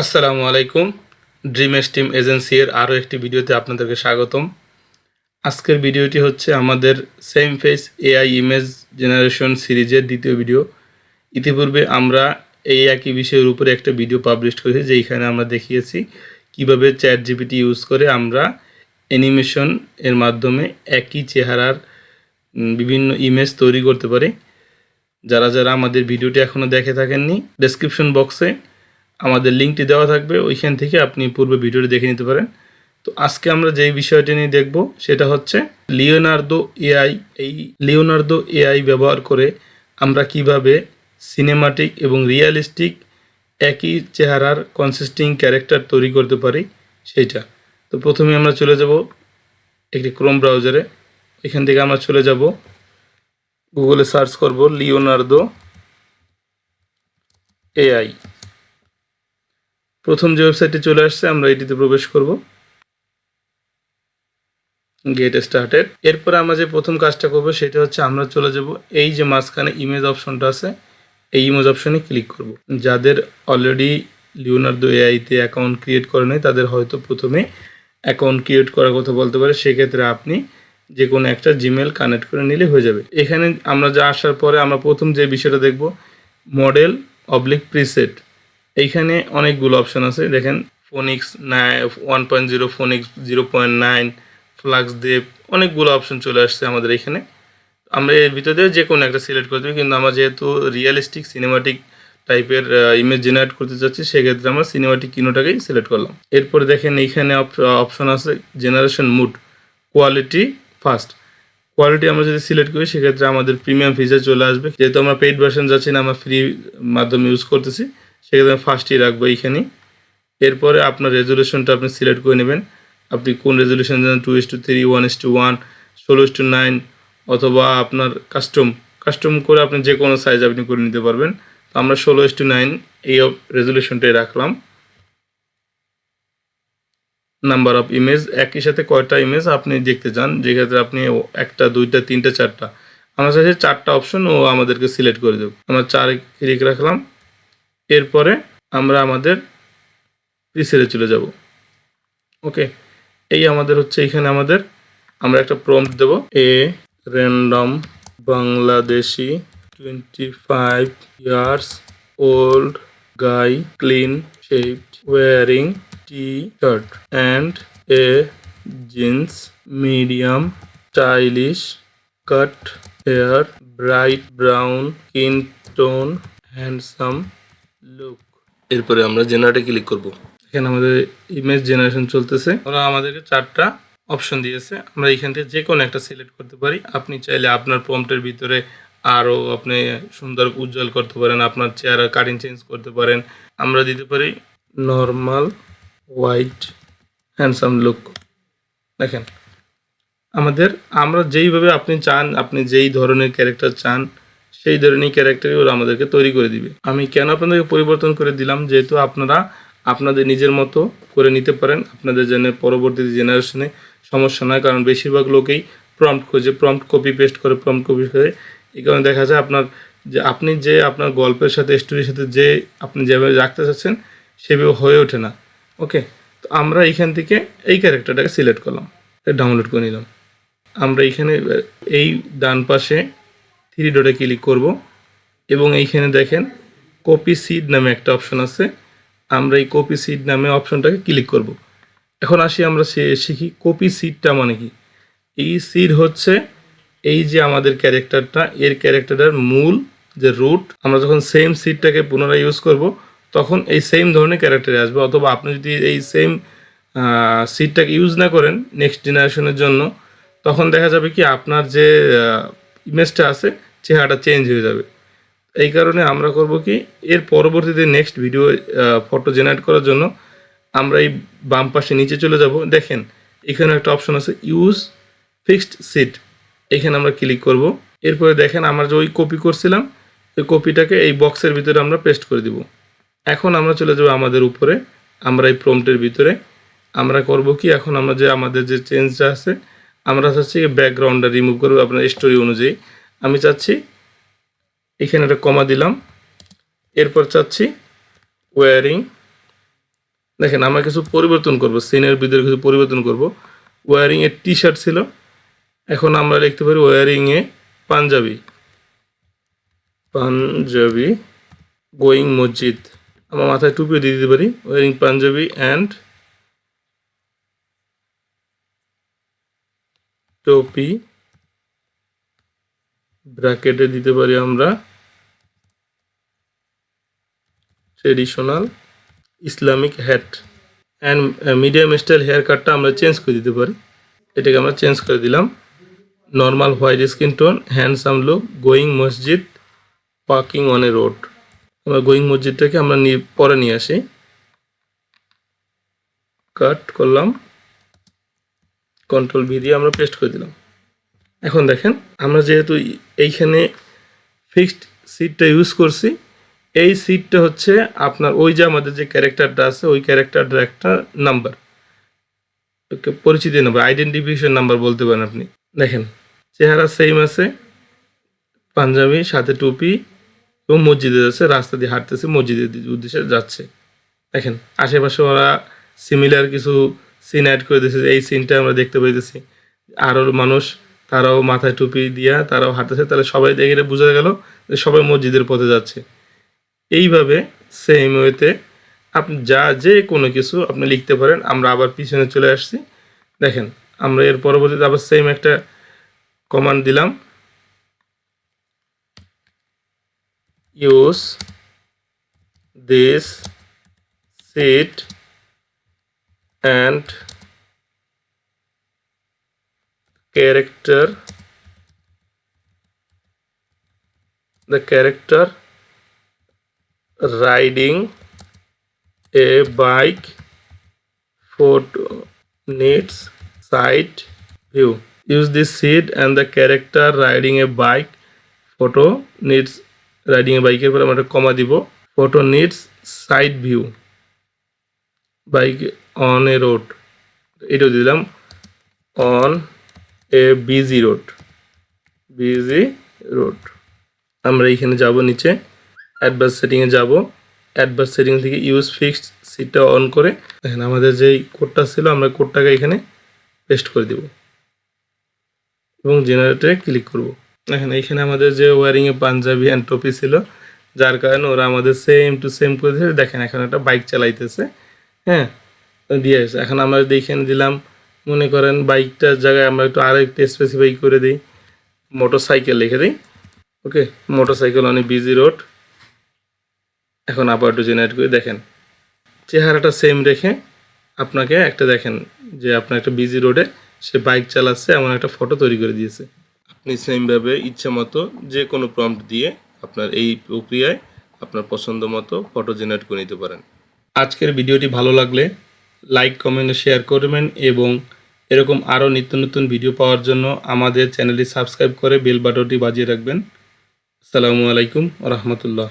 আসসালামু আলাইকুম। Dream team agency এর আরও একটি ভিডিওতে আপনাদেরকে স্বাগতম। আজকের ভিডিওটি হচ্ছে আমাদের same face AI image generation সিরিজের দ্বিতীয় ভিডিও। ইতিপূর্বে আমরা এই একই বিষয়ের উপরে একটা ভিডিও পাবলিশ করেছি, যেইখানে আমরা দেখিয়েছি কীভাবে চ্যাট জিপিটি ইউজ করে আমরা অ্যানিমেশন এর মাধ্যমে একই চেহারার বিভিন্ন ইমেজ তৈরি করতে পারি। যারা যারা আমাদের ভিডিওটি এখনও দেখে থাকেননি ডেসক্রিপশন বক্সে আমাদের লিঙ্কটি দেওয়া থাকবে, ওইখান থেকে আপনি পূর্বে ভিডিওটি দেখে নিতে পারেন। তো আজকে আমরা যেই বিষয়টি নিয়ে দেখব, সেটা হচ্ছে লিওনার্দো এআই, এই লিওনার্দো এআই ব্যবহার করে আমরা কীভাবে সিনেমাটিক এবং রিয়ালিস্টিক একই চেহারার কনসিস্টিং ক্যারেক্টার তৈরি করতে পারি সেইটা। তো প্রথমে আমরা চলে যাব একটি ক্রোম ব্রাউজারে এখান থেকে আমরা চলে যাব গুগলে সার্চ করব লিওনার্দো এআই। প্রথম যে ওয়েবসাইটটি চলে আসছে, আমরা এটিতে প্রবেশ করব। গেট স্টার্টেড এরপরে আমরা যে প্রথম কাজটা করব, সেটা হচ্ছে আমরা চলে যাব। এই যে মাঝখানে ইমেজ অপশনটা আছে, এই ইমেজ অপশনে ক্লিক করব। যাদের অলরেডি লিওনার্দো এআইতে অ্যাকাউন্ট ক্রিয়েট করে নেই, তাদের হয়তো প্রথমে অ্যাকাউন্ট ক্রিয়েট করার কথা বলতে পারে। সেক্ষেত্রে আপনি যে কোনো একটা জিমেল কানেক্ট করে নিলে হয়ে যাবে। এখানে আমরা যা আসার পরে আমরা প্রথম যে বিষয়টা দেখব মডেল অবলিক প্রিসেট এইখানে অনেকগুলো অপশন আছে। দেখেন ফোনিক্স নাই one point zero Phoenix zero point nine Flux Dev অনেকগুলো অপশন চলে আসছে আমাদের এখানে আমরা এর ভিতর ভিতরে যে কোনো একটা সিলেক্ট করে দেবো, কিন্তু আমরা যেহেতু রিয়েলিস্টিক সিনেমাটিক টাইপের ইমেজ জেনারেট করতে চাচ্ছি, সেক্ষেত্রে আমরা সিনেমাটিক কিনোটাকেই সিলেক্ট করলাম। এরপরে দেখেন, এইখানে অপশন আছে generation mode quality first quality আমরা যদি সিলেক্ট করি, সেক্ষেত্রে আমাদের প্রিমিয়াম ফিচার চলে আসবে। যেহেতু আমরা পেইড ভার্সন যাচ্ছি না, আমরা ফ্রি মাধ্যমে ইউজ করতেছি। সেক্ষেত্রে আমি ফার্স্টই রাখব এইখানে এরপরে আপনার রেজুলেশনটা আপনি সিলেক্ট করে নেবেন। আপনি কোন রেজুলেশন জানেন two is to three one is to one ষোলো ইস টু নাইন অথবা আপনার কাস্টম কাস্টম করে আপনি যে কোনো সাইজ আপনি করে নিতে পারবেন। তো আমরা ষোলো ইস টু নাইন এই রেজুলেশনটাই রাখলাম। নাম্বার অফ ইমেজ একই সাথে কয়টা ইমেজ আপনি দেখতে চান? যেক্ষেত্রে আপনি একটা, দুইটা, তিনটা, চারটা। আমরা চাইছি চারটা অপশন ও আমাদেরকে সিলেক্ট করে দেব। আমরা চারে ক্লিক রাখলাম। এরপরে আমরা আমাদের প্রিসেলে চলে যাব। ওকে? এই আমাদের হচ্ছে এখানে আমাদের, আমরা একটা prompt Dev. A random Bangladeshi twenty five years old guy clean shaped wearing T shirt and a jeans medium stylish cut hair, bright brown skin tone, handsome look. এরপরে আমরা জেনারেটে ক্লিক করব। এখানে আমাদের ইমেজ জেনারেশন চলতেছে। ওরা আমাদেরকে চারটা option দিয়েছে। আমরা এখান থেকে যে কোনো একটা সিলেক্ট করতে পারি। আপনি চাইলে আপনার প্রম্পটের ভিতরে আরও আপনি সুন্দর উজ্জ্বল করতে পারেন আপনার চেহারা কাটিং চেঞ্জ করতে পারেন। আমরা দিতে পারি নর্মাল হোয়াইট হ্যান্ডসাম লুক দেখেন আমাদের আমরা যেইভাবে আপনি চান আপনি যেই ধরনের ক্যারেক্টার চান সেই ধরনের ক্যারেক্টারই ওরা আমাদেরকে তৈরি করে দিবে। আমি কেন আপনাদেরকে পরিবর্তন করে দিলাম? যেহেতু আপনারা আপনাদের নিজের মতো করে নিতে পারেন, আপনাদের জন্য পরবর্তী জেনারেশনে সমস্যা নয়, কারণ বেশিরভাগ লোকেই প্রম্পট খোঁজে প্রম্পট কপি পেস্ট করে প্রম্পট কপি করে। এই কারণে দেখা যায় আপনার যে আপনি যে আপনার গল্পের সাথে স্টোরির সাথে যে আপনি যেভাবে রাখতে চাচ্ছেন, সেভাবে হয়ে ওঠে না। ওকে? তো আমরা এইখান থেকে এই ক্যারেক্টারটাকে সিলেক্ট করলাম। ডাউনলোড করে নিলাম। আমরা এইখানে এই ডান পাশে থ্রি ডটে ক্লিক করব এবং এইখানে দেখেন কপি সিড নামে একটা অপশন আছে। আমরা এই কপি সিড নামে অপশনটাকে ক্লিক করব। এখন আসি আমরা সে- শিখি কপি সিডটা মানে কি? এই সিড হচ্ছে এই যে আমাদের ক্যারেক্টারটা, এর ক্যারেক্টারটার মূল যে রুট আমরা যখন সেম সিডটাকে পুনরায় ইউজ করব, তখন এই সেম ধরনের ক্যারেক্টারে আসবে। অথবা আপনি যদি এই সেম সিডটাকে ইউজ না করেন নেক্সট জেনারেশনের জন্য, তখন দেখা যাবে কি আপনার যে ইমেজটা আছে চেহারাটা চেঞ্জ হয়ে যাবে। এই কারণে আমরা করব কি, এর পরবর্তীতে নেক্সট ভিডিও ফটো জেনারেট করার জন্য আমরা এই বাম পাশে নিচে চলে যাব। দেখেন, এখানে একটা অপশন আছে ইউজ ফিক্সড সিট এখানে আমরা ক্লিক করব। এরপরে দেখেন, আমরা যে ওই কপি করছিলাম, ওই কপিটাকে এই বক্সের ভিতরে আমরা পেস্ট করে দিব। এখন আমরা চলে যাব আমাদের উপরে, আমরা এই প্রম্পটের ভিতরে। আমরা করব কি, এখন আমরা যে আমাদের যে চেঞ্জটা আছে, আমরা চাচ্ছি ব্যাকগ্রাউন্ডটা রিমুভ করব আপনার স্টোরি অনুযায়ী। আমি চাচ্ছি, এখানে একটা কমা দিলাম, এরপর চাচ্ছি ওয়ারিং দেখেন, আমরা কিছু পরিবর্তন করব সিনের ভিতরে কিছু পরিবর্তন করব। ওয়ারিং এর টি শার্ট ছিল, এখন আমরা লিখতে পারি wearing a Panjabi. Panjabi, going মসজিদ। আমার মাথায় টুপিও দিয়ে দিতে পারি ওয়ারিং পাঞ্জাবি অ্যান্ড টপি ব্র্যাকেটে দিতে পারি আমরা traditional Islamic hat and medium style hair কাটটা আমরা চেঞ্জ করে দিতে পারি। এটাকে আমরা চেঞ্জ করে দিলাম। Normal white skin tone handsome look going মসজিদ পার্কিং অন এ রোড আমরা গোয়িং মসজিদটাকে আমরা নিয়ে, পরে নিয়ে আসি। কাট করলাম। কন্ট্রোল ভি দিয়ে আমরা পেস্ট করে দিলাম। এখন দেখেন, আমরা যেহেতু এইখানে ফিক্সড সিটটা ইউজ করছি, এই সিটটা হচ্ছে আপনার ওই যে আমাদের যে ক্যারেক্টারটা আছে, ওই ক্যারেক্টারটার একটা নাম্বার পরিচিতি নাম্বার আইডেন্টিফিকেশন নাম্বার বলতে পারেন আপনি। দেখেন, চেহারা সেম আছে, পাঞ্জাবি, সাথে টুপি এবং মসজিদে যাচ্ছে রাস্তা দিয়ে হাঁটতেছে, মসজিদের উদ্দেশ্যে যাচ্ছে। দেখেন, আশেপাশে ওরা সিমিলার কিছু সিন অ্যাড করে দিয়েছে, এই সিনটা আমরা দেখতে পাইতেছি। আরও মানুষ তারাও মাথায় টুপি দিয়া তারাও হাঁটতেছে, তাহলে সবাই দেখে বোঝা গেল যে সবাই মসজিদের পথে যাচ্ছে। এইভাবে সেম ওয়েতে আপনি যা যে কোনো কিছু আপনি লিখতে পারেন, আমরা আবার পিছনে চলে আসছি। দেখেন, আমরা এর পরবর্তীতে আবার সেম একটা কমান্ড দিলাম। Use this seed and character the character riding a bike photo needs side view use this seat and the character riding a bike photo needs riding a bike এর পরে আমরা কমা দিব photo needs side view bike on a road এটাও দিলাম on a busy road busy road আমরা এখানে যাব নিচে। অ্যাডভার্স সেটিংয়ে যাব। অ্যাডভার্স সেটিং থেকে ইউজ ফিক্সড সিটটা অন করে দেখেন আমাদের যেই কোডটা ছিল, আমরা কোডটাকে এখানে পেস্ট করে দেব। এবং জেনারেটরে ক্লিক করব। দেখেন এইখানে আমাদের যে ওয়ারিংয়ে পাঞ্জাবি অ্যান্ড টপি ছিল, যার কারণে ওরা আমাদের সেম টু সেম করে দিয়েছে। দেখেন এখন একটা বাইক চালাইতেছে। হ্যাঁ দিয়ে এখন আমরা এখানে দিলাম মনে করেন বাইকটার জায়গায় আমরা একটু আরও একটু স্পেসিফাই করে দিই। মোটর সাইকেল লিখে দিই। ওকে মোটর সাইকেল অনেক বিজি রোড এখন আবার জেনারেট করে দেখেন। চেহারাটা সেম রেখে আপনাকে একটা দেখেন যে আপনার একটা বিজি রোডে সে বাইক চালাচ্ছে, এমন একটা ফটো তৈরি করে দিয়েছে। আপনি সেমভাবে ইচ্ছা মতো যে কোনো প্রম্পট দিয়ে আপনার এই প্রক্রিয়ায় আপনার পছন্দ মতো ফটো জেনারেট করে নিতে পারেন। আজকের ভিডিওটি ভালো লাগলে লাইক কমেন্ট শেয়ার করবেন এবং এরকম আরও নিত্য নতুন ভিডিও পাওয়ার জন্য আমাদের চ্যানেলটি সাবস্ক্রাইব করে বেল বাটনটি বাজিয়ে রাখবেন। আসসালামু আলাইকুম রহমতুল্লাহ।